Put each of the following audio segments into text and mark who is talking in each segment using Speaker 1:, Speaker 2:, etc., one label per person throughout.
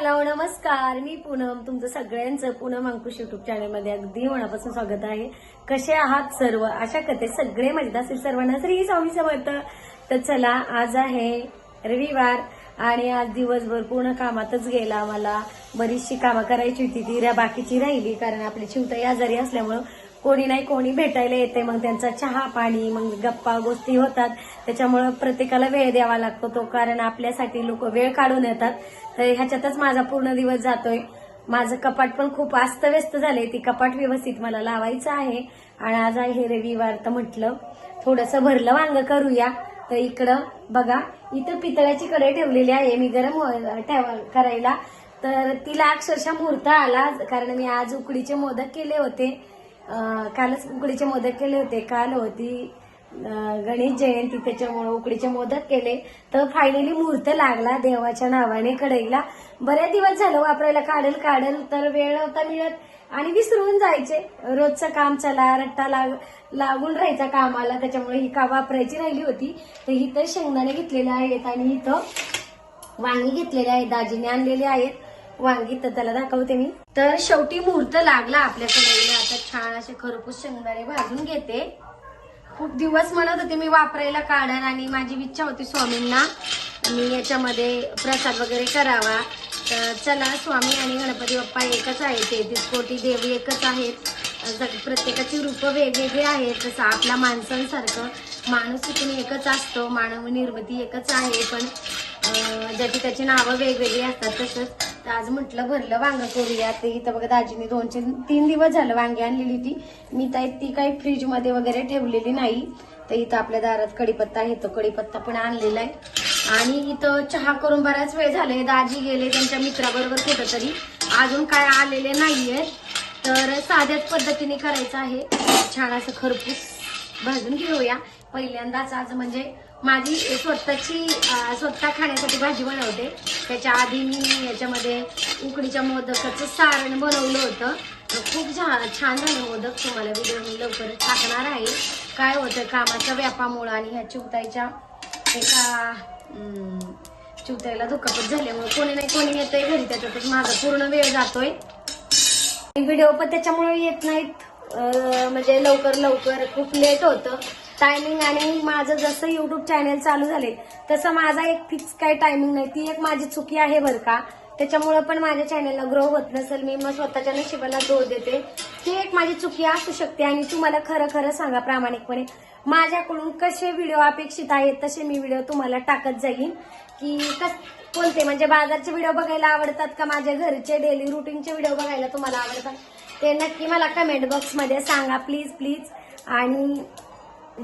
Speaker 1: Hello नमस्कार. मी पूनम तुमचं सगळ्यांचं पूनम अंकुश युट्यूब चॅनलमध्ये अगदी मनापासून स्वागत आहे. कसे आहात सर्व? अशा कथे सगळे मजेत असतील. सर्वांना श्री स्वामी समर्थ. तर चला आज आहे रविवार आणि आज दिवसभर पूर्ण कामातच गेला. मला बरीचशी कामं करायची होती ती बाकीची राहिली. कारण आपली चिवताई आजारी असल्यामुळं कोणी नाही कोणी भेटायला येते मग त्यांचा चहा पाणी मग गप्पा गोष्टी होतात. त्याच्यामुळं प्रत्येकाला वेळ द्यावा लागतो तो कारण आपल्यासाठी लोक वेळ काढून येतात. तर ह्याच्यातच माझा पूर्ण दिवस जातोय. माझं कपाट पण खूप अस्तव्यस्त झाले ती कपाट व्यवस्थित मला लावायचं आहे. आणि आज आहे रविवार तर म्हटलं थोडंसं भरलं वांग करूया. तर इकडं बघा इथं पितळ्याची कडे ठेवलेली आहे. मी गरम हो-, करायला. तर तिला अक्षरशः मुहूर्त आला कारण मी आज उकडीचे मोदक केले होते. कालच उकडीचे मोदक केले होते. काल होती गणेश जयंती त्याच्यामुळे उकडीचे मोदक केले. तर फायनली मुहूर्त लागला देवाच्या नावाने कढईला. बऱ्याच दिवस झालं वापरायला काढल काढल तर वेळ होता मिळत. आणि विसरून जायचे. रोजचं काम चला रट्टा लाग लागून राहायचा कामाला. त्याच्यामुळे ही का वापरायची राहिली होती. तर इथं शेंगदाणे घेतलेले आहेत आणि इथं वांगी घेतलेले आहेत दाजीने आणलेले आहेत. वांगी तर त्याला दाखवते मी. तर शेवटी मुहूर्त लागला आपल्याकडे. आता छान असे खरपूस शेंगदाणे भाजून घेते. खूप दिवस म्हणत होते मी वापरायला काढण आणि माझी इच्छा होती स्वामींना. मी याच्यामध्ये प्रसाद वगैरे करावा. तर चला स्वामी आणि गणपती बाप्पा एकच आहे तेहतीस कोटी देव एकच आहेत. प्रत्येकाची रूपं वेगवेगळी आहेत. जसं आपल्या माणसांसारखं माणूस तिथून एकच असतो. मानव निर्मिती एकच आहे. पण ज्याची त्याची नावं वेगवेगळी असतात तसंच तर आज म्हटलं भरलं वांग करूया. ते इथं बघा दाजीने दोनशे तीन दिवस झालं वांगी आणलेली ती. मी तर ती काही फ्रीजमध्ये वगैरे ठेवलेली नाही. तर इथं आपल्या दारात कडीपत्ता येतो कडीपत्ता पण आणलेला आहे. आणि इथं चहा करून बराच वेळ झाले दाजी गेले त्यांच्या मित्राबरोबर कुठं तरी अजून काय आलेले नाहीये. तर साध्याच पद्धतीने करायचं आहे. छान असं खरपूस भाजून घेऊया. पहिल्यांदाच आज म्हणजे माझी स्वतःची स्वतः खाण्यासाठी भाजी बनवते. त्याच्या आधी मी याच्यामध्ये उकडीच्या मोदकाचं सारण बनवलं होतं. खूप छान छान झाले मोदक. तुम्हाला व्हिडिओ मी लवकरच टाकणार आहे. काय होतं कामाच्या व्यापामुळं आणि ह्या चिवताईच्या एका अं, चिवताईला दुखापत झाल्यामुळे कोणी नाही कोणी येतंय घरी. त्याच्यातच माझा पूर्ण वेळ जातोय. व्हिडिओ पण त्याच्यामुळे येत नाहीत. म्हणजे लवकर लवकर खूप लेट होतं. टायमिंग आणि माझं जसं युट्यूब चॅनल चालू झाले तसं माझा एक फिक्स काही टायमिंग नाही. ती एक माझी चुकी आहे बरं का. त्याच्यामुळे पण माझ्या चॅनलला ग्रो होत नसेल मी मग स्वतःच्या नशिबाला जोर देते. ती एक माझी चुकी असू शकते आणि तुम्हाला खरं खरं सांगा प्रामाणिकपणे. माझ्याकडून कसे व्हिडिओ अपेक्षित आहेत तसे मी व्हिडिओ तुम्हाला टाकत जाईन. की कस कोणते? म्हणजे बाजारचे व्हिडिओ बघायला आवडतात का? माझ्या घरचे डेली रुटीनचे व्हिडिओ बघायला तुम्हाला आवडतात? ते नक्की मला कमेंट बॉक्समध्ये सांगा प्लीज प्लीज आणि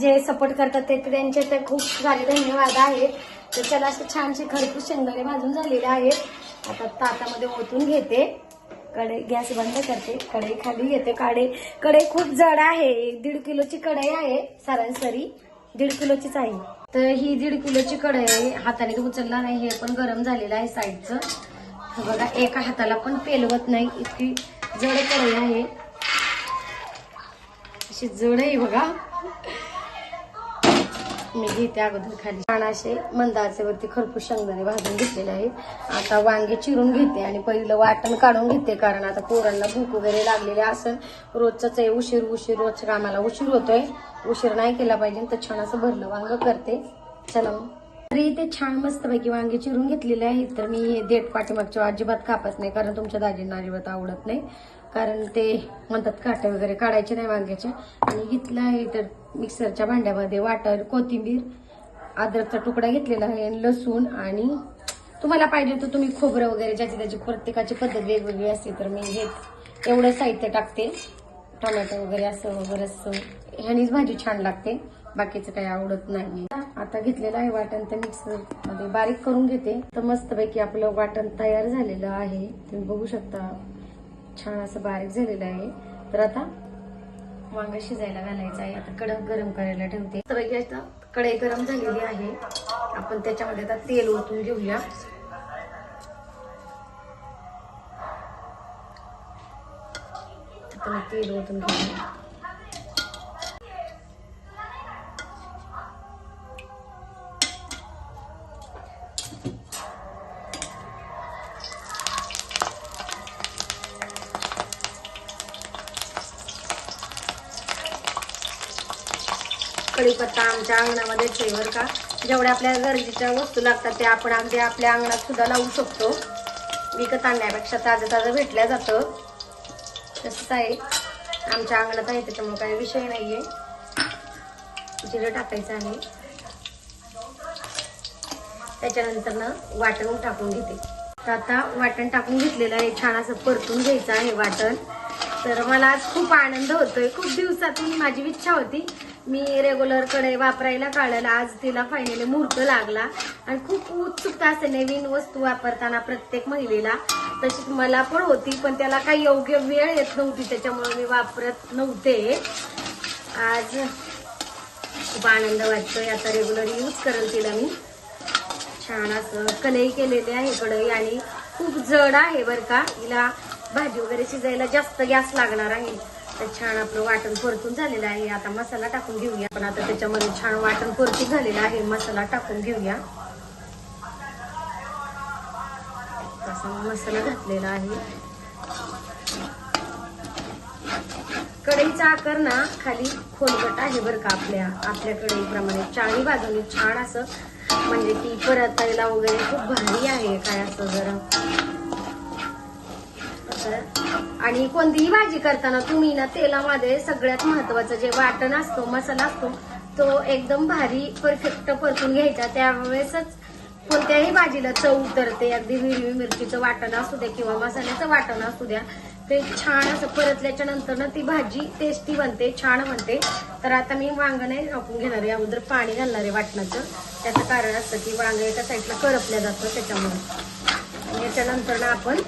Speaker 1: जे सपोर्ट करतात ते त्यांचे ते खूप सारे धन्यवाद आहेत. तर त्याला असे छानसे खरपूस शेंगदाणे भाजून झालेले आहेत. आता ताटामध्ये ओतून घेते. कढई गॅस बंद करते. कढई खाली घेते. काढे कढई खूप जड आहे. एक दीड किलोची कढई आहे. सरासरी दीड किलोचीच आहे. तर ही दीड किलोची कढई आहे. हाताने उचलला नाही. हे पण गरम झालेलं आहे साईडचं. बघा एका हाताला पण पेलवत नाही. इतकी जड कढई आहे. अशी जड आहे बघा. मी घेते अगोदर खाली. छान असे मंदाचे वरती खरपूस शेंगदाणे भाजून घेतलेले आहेत. आता वांगे चिरून घेते आणि पहिलं वाटण काढून घेते कारण आता पोरांना भूक वगैरे लागलेली असेल रोजच आहे. उशीर उशीर रोज कामाला उशीर होतोय. उशीर नाही केला पाहिजे तर छान असं भरलं वांग करते. चला मग. तरी ते छान मस्तपैकी वांगे चिरून घेतलेले आहेत तर मी हे देठ पाठीमागच्या अजिबात कापत नाही कारण तुमच्या दाजींना अजिबात आवडत नाही. कारण ते म्हणतात काटे वगैरे काढायचे नाही वांग्याचे. आणि घेतलं आहे तर मिक्सरच्या भांड्यामध्ये वाटर कोथिंबीर अद्रकचा तुकडा घेतलेला आहे लसूण आणि तुम्हाला पाहिजे तर तुम्ही खोबरं वगैरे ज्याची त्याची प्रत्येकाची पद्धत वेगवेगळी असते तर मी हे एवढं साहित्य टाकते. टोमॅटो वगैरे असं वगैरे असं ह्यानीच भाजी छान लागते. बाकीचं काही आवडत नाही. आता घेतलेलं आहे वाटण तर मिक्सरमध्ये बारीक करून घेते. तर मस्तपैकी आपलं वाटण तयार झालेलं आहे. तुम्ही बघू शकता. छान असं बारीक झालेलं आहे. तर आता वांगा शिजायला घालायचं आहे. आता कडक गरम करायला ठेवते. तर आता कढई गरम झालेली आहे. आपण त्याच्यामध्ये आता तेल ओतून घेऊया. आता तेल ओतून घेऊया कढीपत्ता आमच्या अंगणामध्ये आहे का. जेवढ्या आपल्या गरजेच्या वस्तू लागतात त्या आपण अगदी आपल्या अंगणात सुद्धा लावू शकतो. विकत आणण्यापेक्षा ताजं ताजं भेटल्या जातं. तसंच आहे. आमच्या अंगणात आहे त्याच्यामुळे काही विषय नाही आहे जिरं टाकायचं आहे. त्याच्यानंतर ना वाटण टाकून घेते. तर आता वाटण टाकून घेतलेलं आहे. छान असं परतून घ्यायचं आहे वाटण. तर मला आज खूप आनंद होतोय. खूप दिवसातून माझी इच्छा होती मी रेग्युलरकडे वापरायला काढायला आज तिला फायनली मुहूर्त लागला. आणि खूप उत्सुकता असते नवीन वस्तू वापरताना प्रत्येक महिलेला. तशीच मला पण होती पण त्याला काही योग्य वेळ येत नव्हती त्याच्यामुळे मी वापरत नव्हते. आज खूप आनंद वाटतोय. आता रेग्युलर यूज करेल तिला मी. छान असं कलई केलेली आहे कढई आणि खूप जड आहे बरं का. हिला भाजी वगैरे शिजायला जास्त गॅस लागणार आहे. तर छान आपलं वाटण परतून झालेलं आहे. आता मसाला टाकून घेऊया. पण आता त्याच्यामध्ये छान वाटण परतून झालेलं आहे. मसाला टाकून घेऊया. मसाला घातलेला आहे. कढईचा आकार ना खाली खोलगट आहे बरं का आपल्या. आपल्या कढईप्रमाणे चारी बाजूने छान असं म्हणजे ती परतायला वगैरे खूप भारी आहे. काय असं जरा असं. आणि कोणतीही भाजी करताना तुम्ही ना तेलामध्ये सगळ्यात महत्वाचं जे वाटण असतो मसाला असतो तो एकदम भारी परफेक्ट परतून घ्यायचा. त्यावेळेसच कोणत्याही भाजीला चव उतरते. अगदी हिरवी मिरचीचं वाटण असू द्या किंवा मसाल्याचं वाटण असू द्या. ते छान असं परतल्याच्या नंतर ना ती भाजी टेस्टी बनते छान बनते. तर आता मी वांग नाही घेणार आहे अगोदर पाणी घालणार आहे वाटणाचं. त्याचं कारण असतं की वांग एका साईडला करपल्या जातं त्याच्यामुळे. याच्यानंतर ना आपण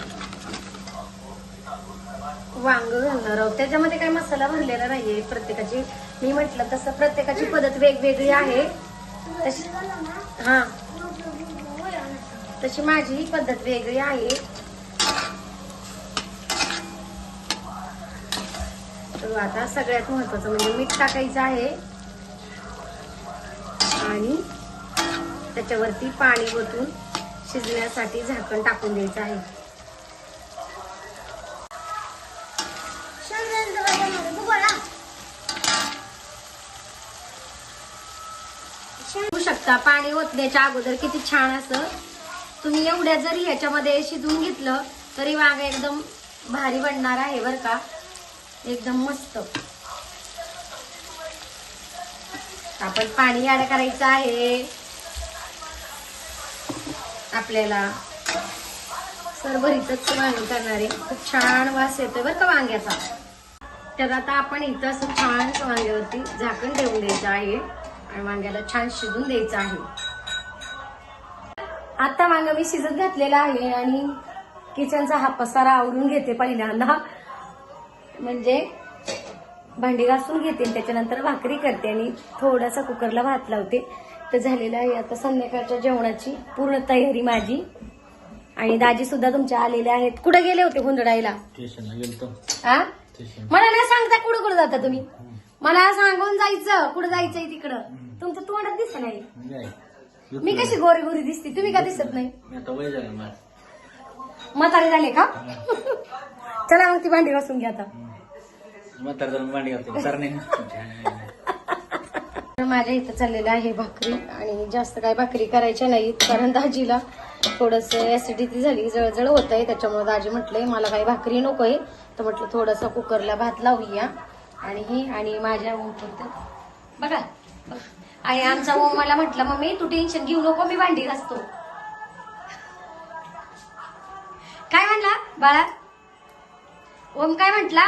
Speaker 1: वांग घालणार आहोत. त्याच्यामध्ये काय मसाला भरलेला नाहीये प्रत्येकाची. मी म्हटलं तसं प्रत्येकाची पद्धत वेगवेगळी आहे. तशी हा. तशी माझी ही पद्धत वेगळी आहे. तर आता सगळ्यात महत्वाचं म्हणजे मीठ टाकायचं आहे. आणि त्याच्यावरती पाणी ओतून शिजण्यासाठी झाकण टाकून द्यायचं आहे बघू शकता पाणी ओतण्याच्या अगोदर किती छान असं. तुम्ही एवढ्या जरी ह्याच्यामध्ये शिजवून घेतलं तरी वांग एकदम भारी बनणार आहे बर का. एकदम मस्त. आपण पाणी ऍड करायचं आहे. आपल्याला सरभरीतच वांग करणार. आहे खूप छान वास येतोय बरं का वांग्याचा. तर आता आपण इथं असं छान वांग्यावरती झाकण ठेवून द्यायचं आहे. आणि वांग्याला छान शिजून द्यायचं आहे. आता वांग मी शिजत घातलेला आहे आणि किचनचा हा पसारा आवरून घेते पहिल्यांदा. म्हणजे भांडी घासून घेते त्याच्यानंतर भाकरी करते आणि थोडासा कुकरला भात लावते. तर झालेलं आहे आता संध्याकाळच्या जेवणाची पूर्ण तयारी माझी. आणि दाजी सुद्धा तुमच्या आलेले आहेत. कुठे गेले होते
Speaker 2: स्टेशन
Speaker 1: मला नाही सांगता कुठं कुठं जाता तुम्ही. मला सांगून जायचं. कुठं जायचंय तिकडं? तुमचं तोंडात दिसत नाही. मी कशी गोरी गोरी दिसते? तुम्ही का दिसत नाही?
Speaker 2: आता वय झालं माझं.
Speaker 1: म्हातारे झाले का? चला मग ती भांडी घासून घ्या आता.
Speaker 2: म्हातार जर मांडी घालतो. सर नाही.
Speaker 1: तर माझ्या इथं चाललेलं आहे भाकरी आणि जास्त काय भाकरी करायच्या नाहीत कारण दाजीला थोडस ऍसिडिटी झाली जळजळ होत आहे त्याच्यामुळे दाजी म्हटलंय मला काही भाकरी नकोय. तर म्हटलं थोडंसं कुकरला भात लावूया. आणि ही आणि माझ्या बघा. आणि आमचा ओम मला म्हटलं मम्मी तू टेन्शन घेऊ नको मी भांडी घासतो. काय म्हणला बाळा? ओम काय म्हटला?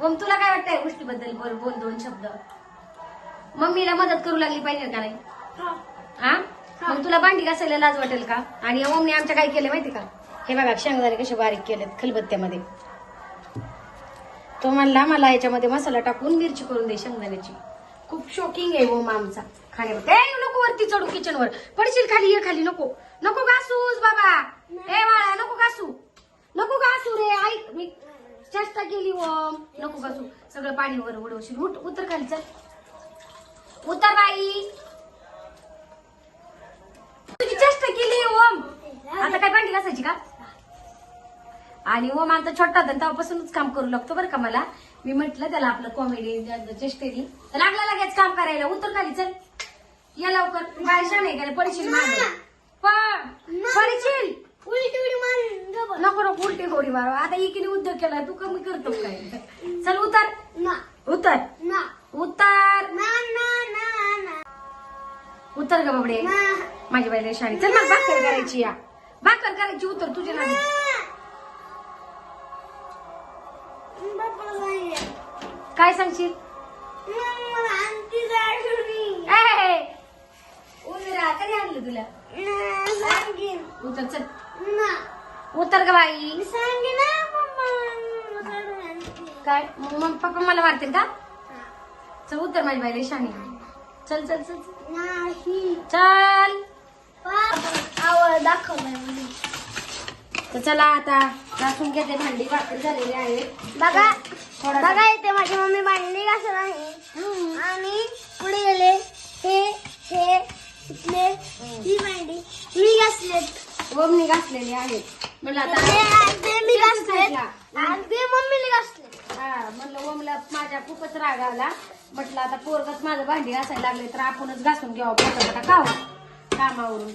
Speaker 1: ओम तुला काय वाटतंय या गोष्टीबद्दल? बोल बोल दोन शब्द. मम्मीला मदत करू लागली पाहिजे का नाही? हा. मग तुला भांडी घासायला लाज वाटेल का? आणि ओमने आमच्या काय केलं माहिती का? हे बघा शेंगदाणे कसे बारीक केलेत खलबत्त्यामध्ये. तो म्हणला मला याच्यामध्ये मसाला टाकून मिरची करून दे शेंगदाण्याची. खूप शॉकिंग आहे ओम आमचा खाण्यावर ए नको वरती चढू किचनवर पडशील खाली ये खाली नको. नको घासूस बाबा. ए बाळा नको घासू. नको घासू रे ऐक. मी चेष्टा केली ओम नको घासू. सगळं पाणीवर उडवशील. उठ उतर खाली चल. उतर बाई. तुझी चेष्टा केली आणि ओम आता छोटा होता तेव्हापासूनच काम करू लागतो बरं का मला? मी म्हटलं त्याला आपलं कॉमेडी चेष्टेनी तर लागला लगेच काम करायला. उतर खाली चल. या लवकर. बायशा नाही का पडशील पण पडशील. नको. नको उलटी गोडी मारो. आता इकडे उद्योग केला. तू कमी करतो काय? चल उतर.
Speaker 3: ना.
Speaker 1: उतर.
Speaker 3: ना.
Speaker 1: उतर. उतर ग बाबडे. माझी बाई शाणी चल मग भाकर करायची या. भाकर करायची उतर. तुझ्या नादी काय सांगशील? राहा कधी आणलं तुला?
Speaker 3: सांगेन.
Speaker 1: उतर चल.
Speaker 3: ना.
Speaker 1: उतर ग बाई. काय? मग पप्पा मला मारतील का? चल उतर माझी बाई शाणी चल चल चल चल.
Speaker 3: नाही.
Speaker 1: चल.
Speaker 3: मला
Speaker 1: तर चला आता घासून घेते भांडी भाकरी झालेली आहे.
Speaker 3: बघा. बघा इथे माझी मम्मी भांडी घासत आहे. आणि पुढे गेले हे हे इथले ही भांडी मी घासलेत.
Speaker 1: ओमनी घासलेली म्हणलं आता
Speaker 3: मी घासलेत. मम्मीने घासले
Speaker 1: हा म्हणलं माझ्या खूपच राग आला. म्हटलं आता पोरगच माझं भांडी घासायला लागले तर आपणच घासून घ्यावं पटापटा खाऊ. कामावरून.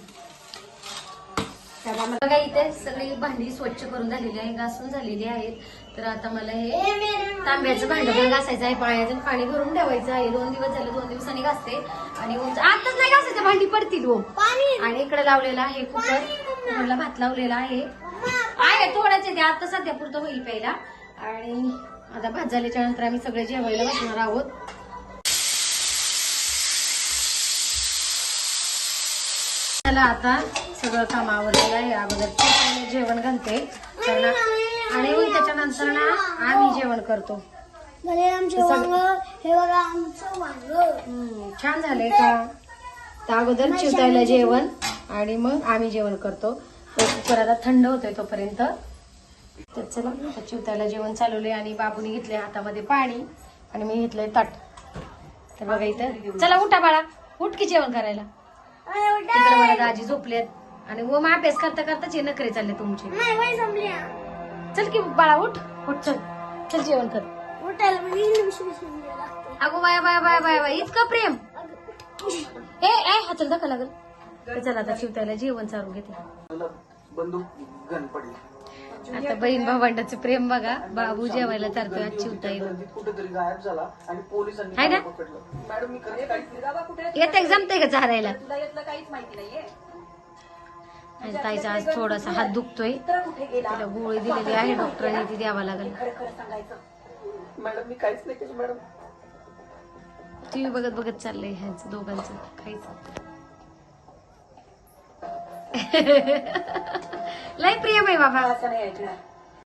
Speaker 1: बघा इथे सगळी भांडी स्वच्छ करून झालेली आहे घासून झालेली आहेत. तर आता मला हे तांब्याचं भांड पण घासायचं आहे. पाण्याचं पाणी भरून ठेवायचं आहे. दोन दिवस झाले दोन दिवसांनी घासते. आणि आताच नाही घासायचं भांडी पडतील
Speaker 3: पाणी.
Speaker 1: आणि इकडे लावलेला आहे कुकर. कुकरला भात लावलेला आहे. आहे थोडंच आहे ते आता सध्या पुरतं होईल प्यायला. आणि आता भात झाल्याच्यानंतर आम्ही सगळे जेवायला बसणार आहोत. त्याला आता सगळं काम आवडलेलं आहे. अगोदर जेवण घालते. ना आणि मग त्याच्यानंतर ना आम्ही जेवण करतो.
Speaker 3: भले आमचे वांग हे बघा आमचं वांग.
Speaker 1: हम्म, छान झालंय का? तर अगोदर चिवतायला जेवण आणि मग आम्ही जेवण करतो. तो कुकर आता थंड होतोय तोपर्यंत. तर चला आता चिवतायला जेवण चालवलंय आणि बाबूने घेतलंय हातामध्ये पाणी आणि मी घेतलंय ताट. तर बघा इथं. चला उठा बाळा. उठ की जेवण करायला. तिकडे मला दाजी झोपलेत. आणि वो मग अभ्यास करता करताच हे नखरे चालले तुमचे.
Speaker 3: नाही वय संपल्या
Speaker 1: चल की बाळा उठ. उठ चल. चल जेवण कर.
Speaker 3: उठायला इंग्लिश
Speaker 1: अगो बाया बाया बाया बाया बाया इतकं प्रेम. ए ए हा चल धक्का लागल. तर चला आता चिवतायला जेवण चालू घेते.
Speaker 4: बंदूक गन पडली
Speaker 1: आता बहीण भावंडाचं प्रेम बघा. बाबू जेवायला चालतोय आज
Speaker 4: कुठेतरी गायब झाला आणि पोलिसांनी
Speaker 1: आहे ना?
Speaker 4: पकडलं. मॅडम मी खरं काय
Speaker 1: येत जमतंय का चारायला आणि ताईचा आज थोडासा हात दुखतोय. तिला गोळी दिलेली आहे डॉक्टरांनी ती द्यावा लागेल.
Speaker 4: मॅडम मी काहीच नाही केलं मॅडम.
Speaker 1: टीव्ही बघत बघत चाललंय ह्यांचं दोघांचं. खायचं लय प्रियम आहे बाबा.